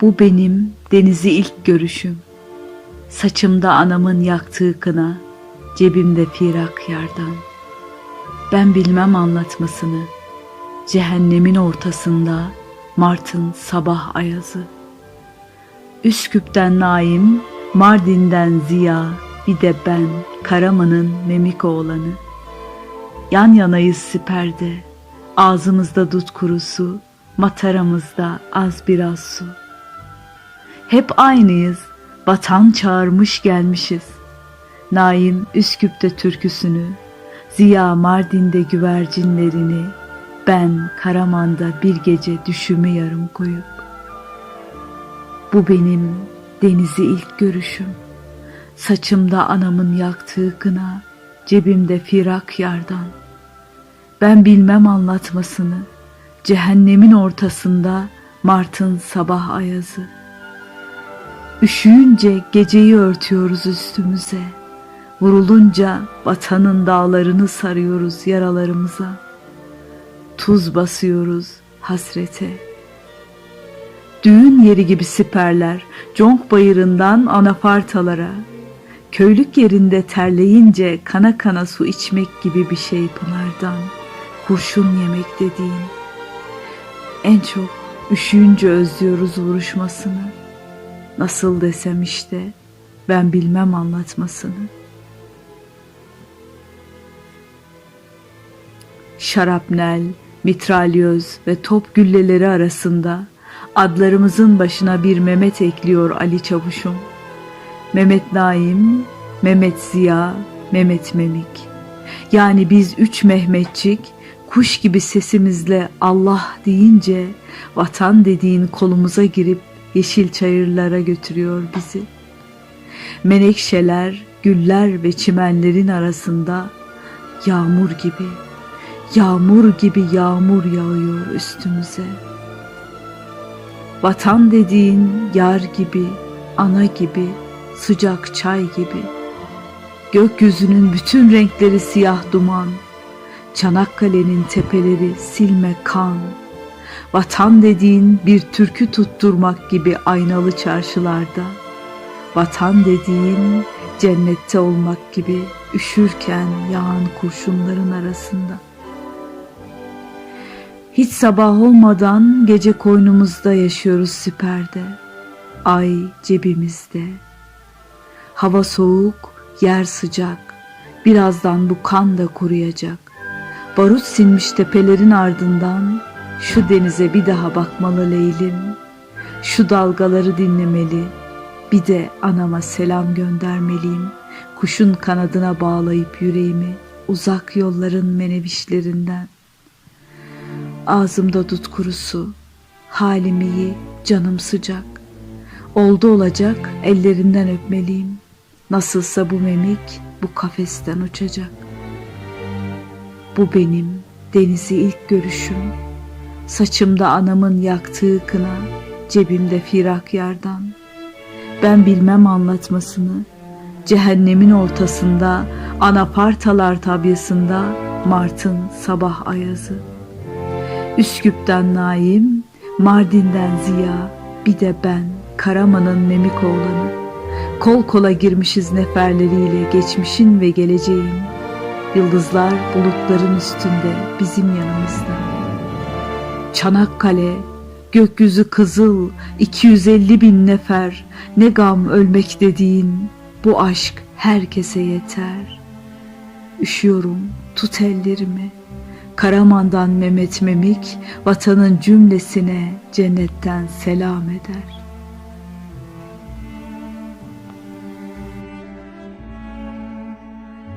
Bu benim denizi ilk görüşüm. Saçımda anamın yaktığı kına, cebimde firak yardan. Ben bilmem anlatmasını, cehennemin ortasında Mart'ın sabah ayazı. Üsküp'ten Naim, Mardin'den Ziya, bir de ben Karaman'ın memik oğlanı. Yan yanayız siperde, ağzımızda dut kurusu, mataramızda az biraz su. Hep aynıyız, vatan çağırmış gelmişiz. Naim Üsküp'te türküsünü, Ziya Mardin'de güvercinlerini, ben Karaman'da bir gece düşümü yarım koyup. Bu benim denizi ilk görüşüm. Saçımda anamın yaktığı kına, cebimde firak yardan. Ben bilmem anlatmasını, cehennemin ortasında Mart'ın sabah ayazı. Üşüyünce geceyi örtüyoruz üstümüze. Vurulunca vatanın dağlarını sarıyoruz yaralarımıza. Tuz basıyoruz hasrete. Düğün yeri gibi siperler, conk bayırından anafartalara. Köylük yerinde terleyince kana kana su içmek gibi bir şey pınardan. Kurşun yemek dediğin. En çok üşüyünce özlüyoruz vuruşmasını. Nasıl desem işte ben bilmem anlatmasını. Şarapnel, mitralyöz ve top gülleleri arasında adlarımızın başına bir Mehmet ekliyor Ali Çavuş'um. Mehmet Naim, Mehmet Ziya, Mehmet Memik. Yani biz üç Mehmetçik kuş gibi sesimizle Allah deyince vatan dediğin kolumuza girip yeşil çayırlara götürüyor bizi. Menekşeler, güller ve çimenlerin arasında yağmur gibi, yağmur gibi yağmur yağıyor üstümüze. Vatan dediğin yar gibi, ana gibi, sıcak çay gibi. Gökyüzünün bütün renkleri siyah duman, Çanakkale'nin tepeleri silme kan. Vatan dediğin bir türkü tutturmak gibi aynalı çarşılarda. Vatan dediğin cennette olmak gibi üşürken yağan kurşunların arasında. Hiç sabah olmadan gece koynumuzda yaşıyoruz siperde. Ay cebimizde. Hava soğuk, yer sıcak. Birazdan bu kan da kuruyacak. Barut sinmiş tepelerin ardından şu denize bir daha bakmalı Leylim. Şu dalgaları dinlemeli. Bir de anama selam göndermeliyim. Kuşun kanadına bağlayıp yüreğimi uzak yolların menevişlerinden. Ağzımda dut kurusu, halim iyi, canım sıcak. Oldu olacak ellerinden öpmeliyim. Nasılsa bu memik bu kafesten uçacak. Bu benim denizi ilk görüşüm. Saçımda anamın yaktığı kına, cebimde firak yardan. Ben bilmem anlatmasını, cehennemin ortasında, anapartalar tabyasında, Mart'ın sabah ayazı. Üsküp'ten Naim, Mardin'den Ziya, bir de ben, Karaman'ın memik oğlanı. Kol kola girmişiz neferleriyle geçmişin ve geleceğin. Yıldızlar bulutların üstünde bizim yanımızda. Çanakkale, gökyüzü kızıl, 250 bin nefer, ne gam ölmek dediğin, bu aşk herkese yeter. Üşüyorum, tut ellerimi. Karaman'dan Mehmet Memik, vatanın cümlesine cennetten selam eder.